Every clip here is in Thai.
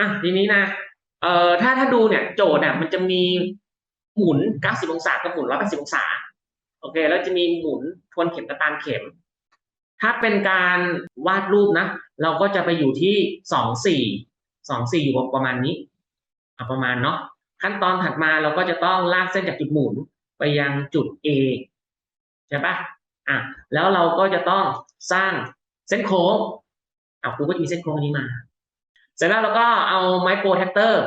อะทีนี้นะเอ่อถ้าถ้าดูเนี่ยโจทย์เนี่ยมันจะมีหมุน 90 องศากับหมุน 180 องศาโอเคแล้วจะมีหมุนทวนเข็มกับตามเข็ม ถ้าเป็นการวาดรูปนะ เราก็จะไปอยู่ที่สองสี่สองสี่อยู่ประมาณนี้อะประมาณเนาะขั้นตอนถัดมาเราก็จะต้องลากเส้นจากจุดหมุนไปยังจุด A ใช่ปะอะแล้วเราก็จะต้องสร้างเส้นโค้งอะครูก็มีเส้นโค้งนี้มา เสร็จแล้วเราก็เอาไมโครแท็กเตอร์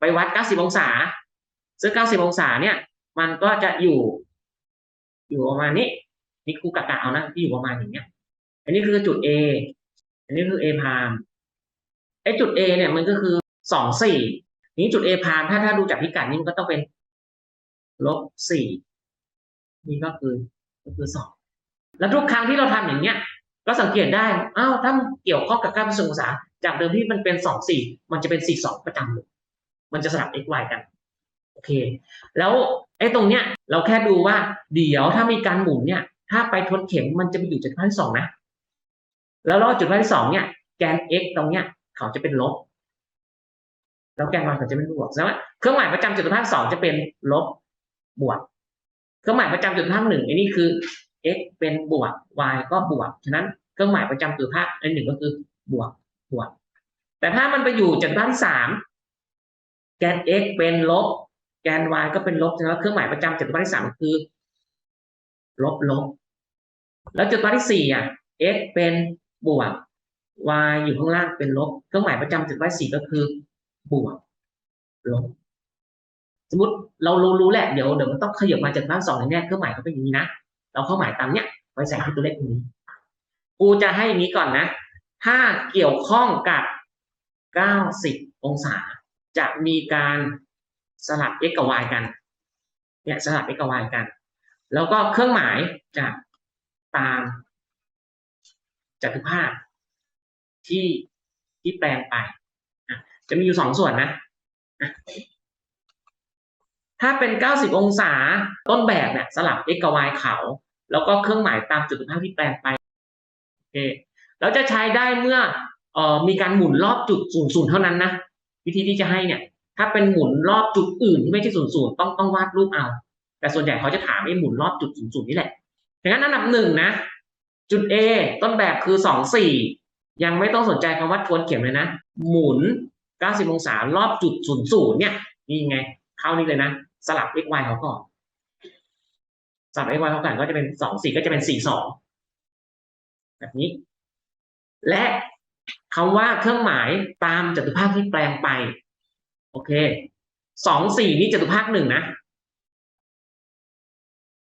ไปวัด 90 องศา ซึ่ง 90 องศาเนี่ย มันก็จะอยู่ อยู่ประมาณนี้นี่ครูกะกะเอานะที่อยู่ประมาณอย่างเนี้ย อันนี้คือจุด A อันนี้คือ A พามไอ้จุด A เนี่ยมันก็คือสองสี่นี้จุด A พามถ้าถ้าดูจากพิกัดนี่มันก็ต้องเป็นลบสี่นี่ก็คือก็คือสองแล้วทุกครั้งที่เราทำอย่างเนี้ย ก็สังเกตได้อ้าวถ้าเกี่ยวข้องกับการป็นองศา จากเดิมที่มันเป็นสองสี่มันจะเป็นสี่สองประจำเลยมันจะสลับ x y กันโอเค แล้วไอ้ตรงเนี้ยเราแค่ดูว่าเดี๋ยวถ้ามีการหมุนเนี่ย ถ้าไปทวนเข็มมันจะไปอยู่จุดที่สองนะ แล้วรอบจุดที่สองเนี่ยแกน x ตรงเนี้ยเขาจะเป็นลบ แล้วแกน y เขาจะเป็นบวกแสดงว่าเครื่องหมายประจำจุดที่สองจะเป็นลบบวก เครื่องหมายประจำจุดที่หนึ่งอันนี้คือ x เป็นบวก y ก็บวก ฉะนั้นเครื่องหมายประจำจุดภาคอันหนึ่งก็คือบวก บวกแต่ถ้ามันไปอยู่จุดภาคที่สามแกน x เป็นลบ แกน y ก็เป็นลบฉะนั้นเครื่องหมายประจำจุดภาคที่สามคือ ลบลบ แล้วจุดภาคที่สี่อะ x เป็นบวก y อยู่ข้างล่างเป็นลบ เครื่องหมายประจำจุดภาคที่สี่ก็คือบวกลบ สมมติเรารู้รู้แหละเดี๋ยวเดี๋ยวมันต้องขยับมาจากด้านสองแน่เครื่องหมายก็เป็นอย่างนี้นะ เราเข้าหมายตามเนี้ยไว้ใส่ที่ตัวเลขตรงนี้ กูจะให้อย่างนี้ก่อนนะ ถ้าเกี่ยวข้องกับ 90 องศา จะมีการสลับ x กับ y กัน เนี่ยสลับ x กับ y กัน แล้วก็เครื่องหมายจะตามจัตุภาพที่ที่แปลงไป จะมีอยู่สองส่วนนะ ถ้าเป็น 90 องศาต้นแบบเนี่ยสลับ x กับ y เขา แล้วก็เครื่องหมายตามจุดภาพที่แปลงไป โอเค แล้วจะใช้ได้เมื่อออมีการหมุนรอบจุดศูนย์ศูนย์เท่านั้นนะวิธีที่จะให้เนี่ย ถ้าเป็นหมุนรอบจุดอื่นที่ไม่ใช่ศูนย์ศูนย์ต้องต้องวาดรูปเอา แต่ส่วนใหญ่เขาจะถามไอ้หมุนรอบจุดศูนย์ศูนย์นี่แหละดังนั้นอันดับหนึ่งนะ จุด A ต้นแบบคือสองสี่ยังไม่ต้องสนใจคำว่าทวนเข็มเลยนะ หมุน 90 องศารอบจุดศูนย์ศูนย์เนี่ยนี่ไง เข้านี่เลยนะ สลับ x y เขาก่อนสลับ x y เขาก่อนก็จะเป็นสองสี่ก็จะเป็นสี่สองแบบนี้ และคำว่าเครื่องหมายตามจตุภาคที่แปลงไป โอเคสองสี่นี่จตุภาคหนึ่งนะ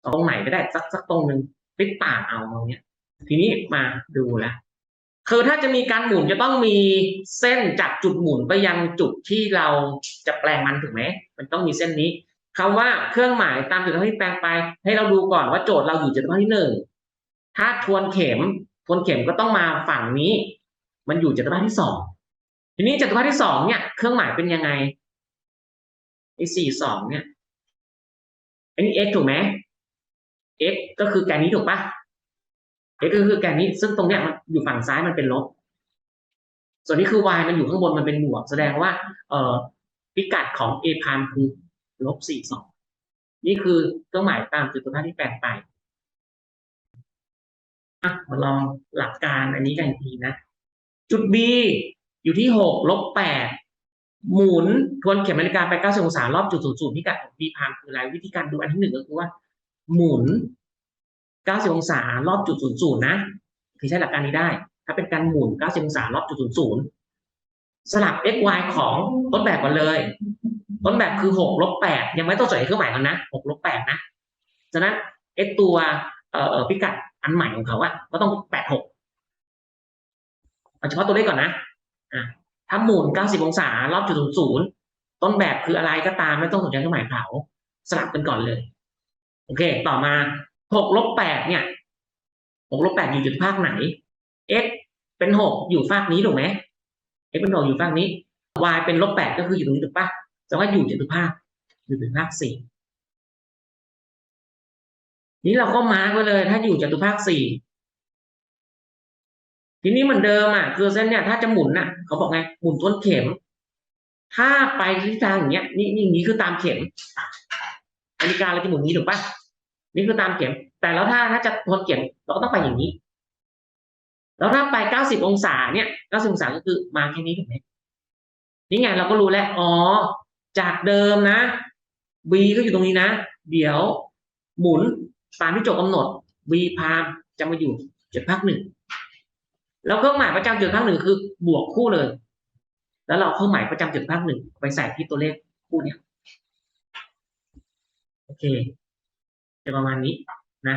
ตรงไหนก็ได้สักสักตรงหนึ่งติดต่างเอาตรงเนี้ย ทีนี้มาดูแลคือถ้าจะมีการหมุนจะต้องมีเส้นจากจุดหมุนไปยังจุดที่เราจะแปลงมันถูกไหมมันต้องมีเส้นนี้คำว่าเครื่องหมายตามจุดที่แปลงไป ให้เราดูก่อนว่าโจทย์เราอยู่จุดที่หนึ่งถ้าทวนเข็ม ทวนเข็มก็ต้องมาฝั่งนี้ มันอยู่จุดที่สองทีนี้จุดที่สองเนี่ยเครื่องหมายเป็นยังไงไอ้สี่สองเนี่ยอันนี้ x ถูกไหม x ก็คือแกนนี้ถูกปะ x ก็คือแกนนี้ ซึ่งตรงเนี้ยมันอยู่ฝั่งซ้ายมันเป็นลบ ส่วนนี้คือ y มันอยู่ข้างบนมันเป็นบวก แสดงว่า เอ่อพิกัดของ a พามคือลบสี่สองนี่คือเครื่องหมายตามจุดตัวที่แปลงไป อะมาลองหลักการอันนี้กันอีกทีนะ จุด B อยู่ที่หกลบแปดหมุนทวนเข็มนาฬิกาไป90องศารอบจุดศูนย์ศูนย์พิกัดของ B พามคืออะไรวิธีการดูอันที่หนึ่งก็คือว่า หมุน90องศารอบจุดศูนย์ศูนย์นะคือใช้หลักการนี้ได้ ถ้าเป็นการหมุน90องศารอบจุดศูนย์ศูนย์สลับ x y ของต้นแบบก่อนเลย ต้นแบบคือ6ลบ8ยังไม่ต้องใส่เครื่องหมายกันนะ6ลบ8นะฉะนั้น x ตัว เอ่อพิกัดอันใหม่ของเขาอะก็ต้อง8 6เอาเฉพาะตัวเลขก่อนนะอะถ้าหมุน90องศารอบจุดศูนย์ศูนย์ต้นแบบคืออะไรก็ตามไม่ต้องสนใจเครื่องหมายเขาสลับกันก่อนเลย โอเค ต่อมา6ลบ8เนี่ย6ลบ8อยู่จุดภาคไหน x เป็น6อยู่ภาคนี้ถูกไหม x เป็น6อยู่ภาคนี้ y เป็นลบ8ก็คืออยู่ตรงนี้ถูกปะแสดงว่าอยู่จตุภาคอยู่จตุภาค4 นี้เราก็มาร์กไว้เลย ถ้าอยู่จตุภาค4ทีนี้เหมือนเดิมอะคือเส้นเนี่ยถ้าจะหมุนอะเขาบอกไงหมุนทวนเข็ม ถ้าไปทิศทางอย่างเงี้ย นี่นี่นี่คือตามเข็มนาฬิกาเราจะหมุนนี้ถูกปะนี่คือตามเข็ม แต่แล้วถ้าถ้าจะทนเข็มเราก็ต้องไปอย่างนี้ แล้วถ้าไปเก้าสิบองศาเนี่ยเก้าสิบองศาก็คือมาแค่นี้ถูกไหมนี่ไงเราก็รู้แล้วอ๋อ จากเดิมนะ b ก็อยู่ตรงนี้นะ เดี๋ยว หมุน ตามที่โจทย์กำหนด b พามจะมาอยู่จุดพักหนึ่งแล้วเครื่องหมายประจำจุดพักหนึ่งคือบวกคู่เลย แล้วเราเครื่องหมายประจำจุดพักหนึ่งไปใส่ที่ตัวเลขคู่เนี้ยโอเคจะประมาณนี้นะ